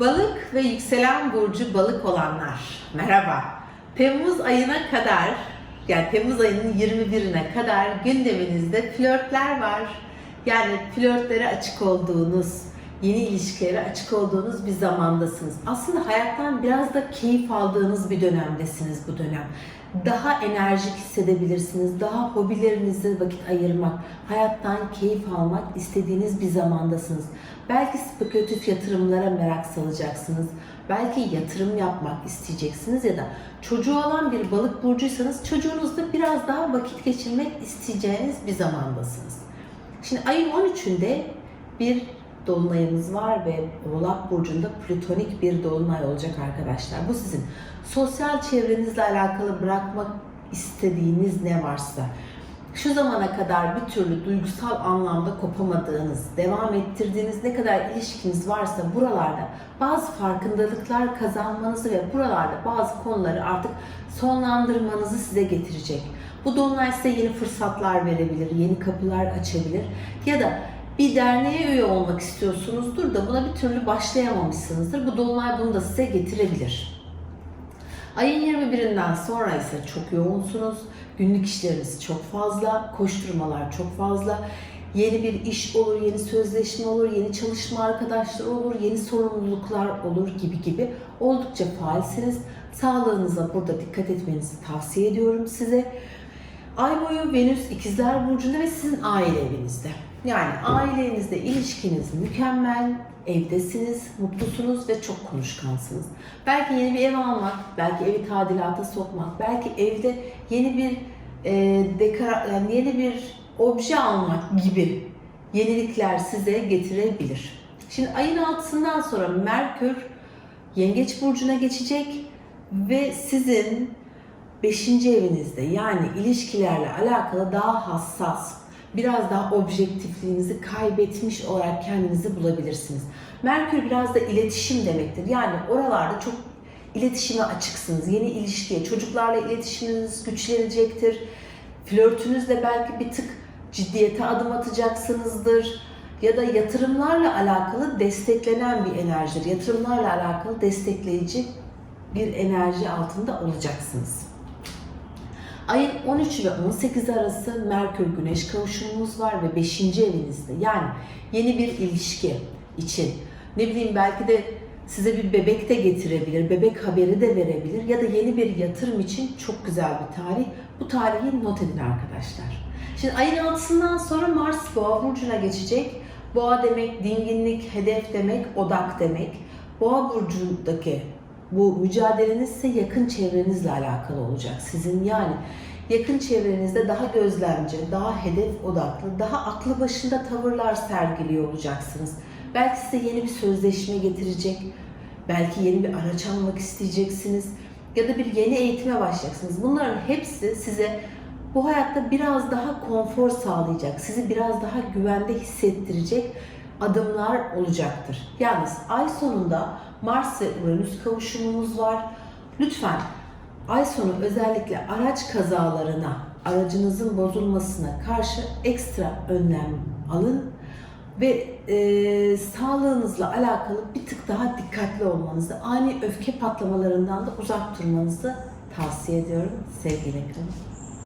Balık ve yükselen burcu balık olanlar. Merhaba. Temmuz ayına kadar, yani Temmuz ayının 21'ine kadar gündeminizde flörtler var. Yani flörtlere açık olduğunuz, yeni ilişkilere açık olduğunuz bir zamandasınız. Aslında hayattan biraz da keyif aldığınız bir dönemdesiniz bu dönem. Daha enerjik hissedebilirsiniz, daha hobilerinize vakit ayırmak, hayattan keyif almak istediğiniz bir zamandasınız. Belki spekülatif yatırımlara merak salacaksınız. Belki yatırım yapmak isteyeceksiniz ya da çocuğu olan bir balık burcuysanız çocuğunuzla biraz daha vakit geçirmek isteyeceğiniz bir zamandasınız. Şimdi ayın 13'ünde bir dolunayımız var ve Oğlak Burcu'nda plütonik bir dolunay olacak arkadaşlar. Bu sizin sosyal çevrenizle alakalı bırakmak istediğiniz ne varsa, şu zamana kadar bir türlü duygusal anlamda kopamadığınız, devam ettirdiğiniz ne kadar ilişkiniz varsa buralarda bazı farkındalıklar kazanmanızı ve buralarda bazı konuları artık sonlandırmanızı size getirecek. Bu dolunay size yeni fırsatlar verebilir, yeni kapılar açabilir ya da bir derneğe üye olmak istiyorsunuzdur da buna bir türlü başlayamamışsınızdır. Bu dolunay bunu da size getirebilir. Ayın 21'inden sonra ise çok yoğunsunuz. Günlük işleriniz çok fazla, koşturmalar çok fazla. Yeni bir iş olur, yeni sözleşme olur, yeni çalışma arkadaşları olur, yeni sorumluluklar olur gibi gibi. Oldukça faalsiniz. Sağlığınıza burada dikkat etmenizi tavsiye ediyorum size. Ay boyu Venüs ikizler burcunda ve sizin aile evinizde. Yani ailenizde ilişkiniz mükemmel, evdesiniz, mutlusunuz ve çok konuşkansınız. Belki yeni bir ev almak, belki evi tadilata sokmak, belki evde yeni bir e, dekora, yani yeni bir obje almak gibi yenilikler size getirebilir. Şimdi ayın altısından sonra Merkür Yengeç burcuna geçecek ve sizin 5. evinizde yani ilişkilerle alakalı daha hassas, biraz daha objektifliğinizi kaybetmiş olarak kendinizi bulabilirsiniz. Merkür biraz da iletişim demektir. Yani oralarda çok iletişime açıksınız. Yeni ilişkiye, çocuklarla iletişiminiz güçlenecektir. Flörtünüzle belki bir tık ciddiyete adım atacaksınızdır. Ya da yatırımlarla alakalı desteklenen bir enerjidir. Yatırımlarla alakalı destekleyici bir enerji altında olacaksınız. Ayın 13 ve 18 arası Merkür Güneş kavuşumumuz var ve 5. evinizde. Yani yeni bir ilişki için ne bileyim belki de size bir bebek de getirebilir, bebek haberi de verebilir ya da yeni bir yatırım için çok güzel bir tarih. Bu tarihi not edin arkadaşlar. Şimdi ayın 6'sından sonra Mars Boğa burcuna geçecek. Boğa demek dinginlik, hedef demek, odak demek. Boğa burcundaki bu mücadeleniz ise yakın çevrenizle alakalı olacak. Sizin yani yakın çevrenizde daha gözlemci, daha hedef odaklı, daha aklı başında tavırlar sergiliyor olacaksınız. Belki size yeni bir sözleşme getirecek, belki yeni bir araç almak isteyeceksiniz ya da bir yeni eğitime başlayacaksınız. Bunların hepsi size bu hayatta biraz daha konfor sağlayacak, sizi biraz daha güvende hissettirecek adımlar olacaktır. Yalnız ay sonunda Mars ve Uranüs kavuşumumuz var. Lütfen ay sonu özellikle araç kazalarına, aracınızın bozulmasına karşı ekstra önlem alın ve e, sağlığınızla alakalı bir tık daha dikkatli olmanızı, ani öfke patlamalarından da uzak durmanızı tavsiye ediyorum. Sevgiyle kalın.